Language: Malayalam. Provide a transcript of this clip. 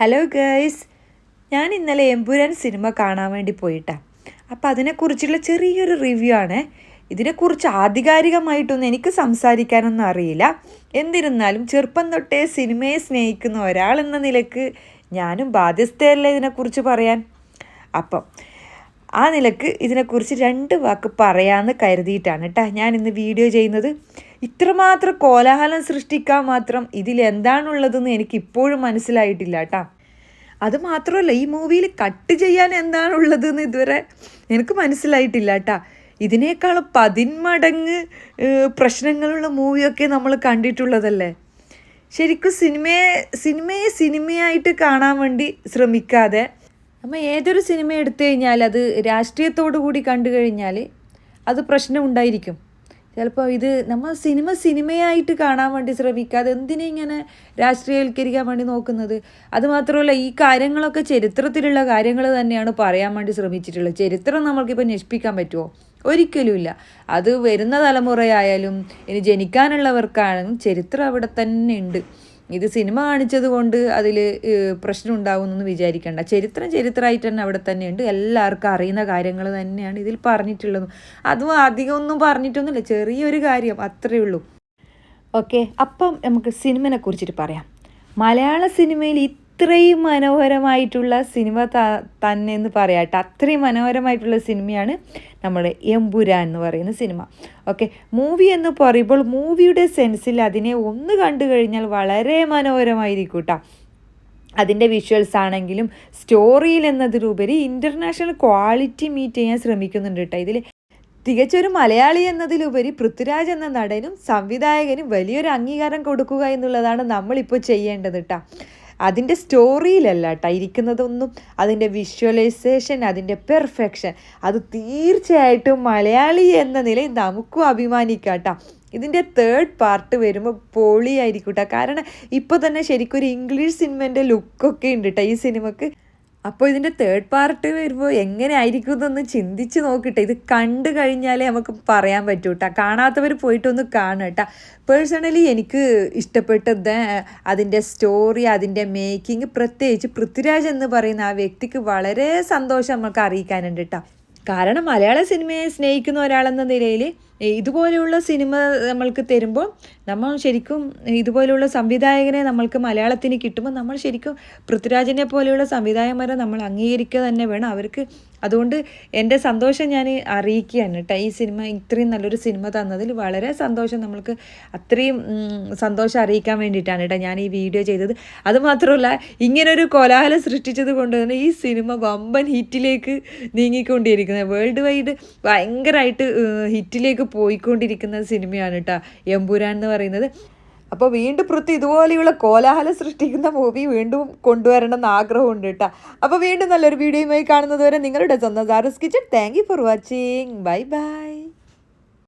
ഹലോ ഗേയ്സ് ഞാൻ ഇന്നലെ എമ്പുരാൻ സിനിമ കാണാൻ വേണ്ടി പോയിട്ടാണ് അപ്പോൾ അതിനെക്കുറിച്ചുള്ള ചെറിയൊരു റിവ്യൂ ആണ്. ഇതിനെക്കുറിച്ച് ആധികാരികമായിട്ടൊന്നും എനിക്ക് സംസാരിക്കാനൊന്നും അറിയില്ല. എന്നിരുന്നാലും ചെറുപ്പം തൊട്ടേ സിനിമയെ സ്നേഹിക്കുന്ന ഒരാളെന്ന നിലയ്ക്ക് ഞാനും ബാധ്യസ്ഥയല്ല ഇതിനെക്കുറിച്ച് പറയാൻ? അപ്പം ആ നിലയ്ക്ക് ഇതിനെക്കുറിച്ച് രണ്ട് വാക്ക് പറയാമെന്ന് കരുതിയിട്ടാണ് കേട്ടോ ഞാൻ ഇന്ന് വീഡിയോ ചെയ്യുന്നത്. ഇത്രമാത്രം കോലാഹലം സൃഷ്ടിക്കാൻ മാത്രം ഇതിൽ എന്താണുള്ളതെന്ന് എനിക്ക് ഇപ്പോഴും മനസ്സിലായിട്ടില്ല കേട്ടോ അത് മാത്രമല്ല ഈ മൂവിയിൽ കട്ട് ചെയ്യാൻ എന്താണുള്ളതെന്ന് ഇതുവരെ എനിക്ക് മനസ്സിലായിട്ടില്ല കേട്ടാ ഇതിനേക്കാളും പതിന്മടങ്ങ് പ്രശ്നങ്ങളുള്ള മൂവിയൊക്കെ നമ്മൾ കണ്ടിട്ടുള്ളതല്ലേ? ശരിക്കും സിനിമയെ സിനിമയെ സിനിമയായിട്ട് കാണാൻ വേണ്ടി ശ്രമിക്കാതെ നമ്മൾ ഏതൊരു സിനിമ എടുത്തു കഴിഞ്ഞാൽ അത് രാഷ്ട്രീയത്തോടു കൂടി കണ്ടു കഴിഞ്ഞാൽ അത് പ്രശ്നം ഉണ്ടായിരിക്കും. ചിലപ്പോൾ ഇത് നമ്മൾ സിനിമ സിനിമയായിട്ട് കാണാൻ വേണ്ടി ശ്രമിക്കാതെ എന്തിനെ ഇങ്ങനെ രാഷ്ട്രീയവൽക്കരിക്കാൻ വേണ്ടി നോക്കുന്നത്? അതുമാത്രമല്ല ഈ കാര്യങ്ങളൊക്കെ ചരിത്രത്തിലുള്ള കാര്യങ്ങൾ തന്നെയാണ് പറയാൻ വേണ്ടി ശ്രമിച്ചിട്ടുള്ളത്. ചരിത്രം നമ്മൾക്കിപ്പോൾ നശിപ്പിക്കാൻ പറ്റുമോ ഒരിക്കലുമില്ല. അത് വരുന്ന തലമുറയായാലും ഇനി ജനിക്കാനുള്ളവർക്കാണെങ്കിലും ചരിത്രം അവിടെ തന്നെ ഉണ്ട്. ഇത് സിനിമ കാണിച്ചത് കൊണ്ട് അതിൽ പ്രശ്നം ഉണ്ടാകുമെന്നൊന്നും വിചാരിക്കേണ്ട. ചരിത്രം ചരിത്രമായിട്ട് തന്നെ അവിടെ തന്നെയുണ്ട്. എല്ലാവർക്കും അറിയുന്ന കാര്യങ്ങൾ തന്നെയാണ് ഇതിൽ പറഞ്ഞിട്ടുള്ളത്. അതും അധികമൊന്നും പറഞ്ഞിട്ടൊന്നുമില്ല. ചെറിയൊരു കാര്യം അത്രയേ ഉള്ളൂ. ഓക്കെ അപ്പം നമുക്ക് സിനിമനെ കുറിച്ചിട്ട് പറയാം. മലയാള സിനിമയിൽ ഇത്രയും മനോഹരമായിട്ടുള്ള സിനിമ ത തന്നെ എന്ന് പറയാട്ടെ അത്രയും മനോഹരമായിട്ടുള്ള സിനിമയാണ് നമ്മൾ എമ്പുരാൻ എന്ന് പറയുന്ന സിനിമ. ഓക്കെ മൂവി എന്ന് പറയുമ്പോൾ മൂവിയുടെ സെൻസിൽ അതിനെ ഒന്ന് കണ്ടു കഴിഞ്ഞാൽ വളരെ മനോഹരമായിരിക്കും കേട്ടോ. അതിന്റെ വിഷ്വൽസ് ആണെങ്കിലും സ്റ്റോറിയിൽ എന്നതിലുപരി ഇന്റർനാഷണൽ ക്വാളിറ്റി മീറ്റ് ചെയ്യാൻ ശ്രമിക്കുന്നുണ്ട് കേട്ടോ. ഇതിൽ തികച്ചൊരു മലയാളി എന്നതിലുപരി പൃഥ്വിരാജ് എന്ന നടനും സംവിധായകനും വലിയൊരു അംഗീകാരം കൊടുക്കുക എന്നുള്ളതാണ് നമ്മളിപ്പോൾ ചെയ്യേണ്ടത് കേട്ടോ. അതിന്റെ സ്റ്റോറിയിലല്ല കേട്ടോ ഇരിക്കുന്നതൊന്നും. അതിന്റെ വിഷ്വലൈസേഷൻ അതിന്റെ പെർഫെക്ഷൻ. അത് തീർച്ചയായിട്ടും മലയാളി എന്ന നിലയിൽ നമുക്കും അഭിമാനിക്കാം കേട്ടോ. ഇതിന്റെ തേർഡ് പാർട്ട് വരുമ്പോൾ പൊളിയായിരിക്കും കേട്ടോ. കാരണം ഇപ്പോൾ തന്നെ ശരിക്കും ഒരു ഇംഗ്ലീഷ് സിനിമേന്റെ ലുക്കൊക്കെ ഉണ്ട് കേട്ടോ ഈ സിനിമക്ക്. അപ്പോൾ ഇതിന്റെ തേർഡ് പാർട്ട് വരുമ്പോൾ എങ്ങനെ ആയിരിക്കും എന്നൊന്ന് ചിന്തിച്ച് നോക്കട്ടെ. ഇത് കണ്ടു കഴിഞ്ഞാലേ നമുക്ക് പറയാൻ പറ്റൂ കേട്ടോ കാണാത്തവർ പോയിട്ടൊന്ന് കാണുക കേട്ടോ പേഴ്സണലി എനിക്ക് ഇഷ്ടപ്പെട്ടത് അതിന്റെ സ്റ്റോറി അതിന്റെ മേക്കിംഗ് പ്രത്യേകിച്ച് പൃഥ്വിരാജ് എന്ന് പറയുന്ന ആ വ്യക്തിക്ക് വളരെ സന്തോഷം നമുക്ക് അറിയിക്കാനുണ്ട് കേട്ടോ കാരണം മലയാള സിനിമയെ സ്നേഹിക്കുന്ന ഒരാളെന്ന നിലയിൽ ഇതുപോലെയുള്ള സിനിമ നമ്മൾക്ക് തരുമ്പോൾ നമ്മൾ ശരിക്കും ഇതുപോലെയുള്ള സംവിധായകനെ നമ്മൾക്ക് മലയാളത്തിന് കിട്ടുമ്പോൾ നമ്മൾ ശരിക്കും പൃഥ്വിരാജിനെ പോലെയുള്ള സംവിധായകന്മാരെ നമ്മൾ അംഗീകരിക്കുക തന്നെ വേണം. അവർക്ക് അതുകൊണ്ട് എന്റെ സന്തോഷം ഞാൻ അറിയിക്കുകയാണ് കേട്ടോ. ഈ സിനിമ ഇത്രയും നല്ലൊരു സിനിമ തന്നതിൽ വളരെ സന്തോഷം നമ്മൾക്ക് അത്രയും സന്തോഷം അറിയിക്കാൻ വേണ്ടിയിട്ടാണ് കേട്ടോ ഞാൻ ഈ വീഡിയോ ചെയ്തത്. അതുമാത്രമല്ല ഇങ്ങനൊരു കോലാഹലം സൃഷ്ടിച്ചത് കൊണ്ട് തന്നെ ഈ സിനിമ വമ്പൻ ഹിറ്റിലേക്ക് നീങ്ങിക്കൊണ്ടിരിക്കുന്നത്. വേൾഡ് വൈഡ് ഭയങ്കരമായിട്ട് ഹിറ്റിലേക്ക് പോയിക്കൊണ്ടിരിക്കുന്ന സിനിമയാണ് കേട്ടോ എമ്പുരാൻ എന്ന് പറയുന്നത്. അപ്പോൾ വീണ്ടും പൃഥ്വി ഇതുപോലെയുള്ള കോലാഹലം സൃഷ്ടിക്കുന്ന മൂവി വീണ്ടും കൊണ്ടുവരണം എന്ന് ആഗ്രഹമുണ്ട് കേട്ടോ അപ്പോൾ വീണ്ടും നല്ലൊരു വീഡിയോയുമായി കാണുന്നത് വരെ നിങ്ങളുടെ സ്വന്തം Sara's kitchen thank you for watching bye bye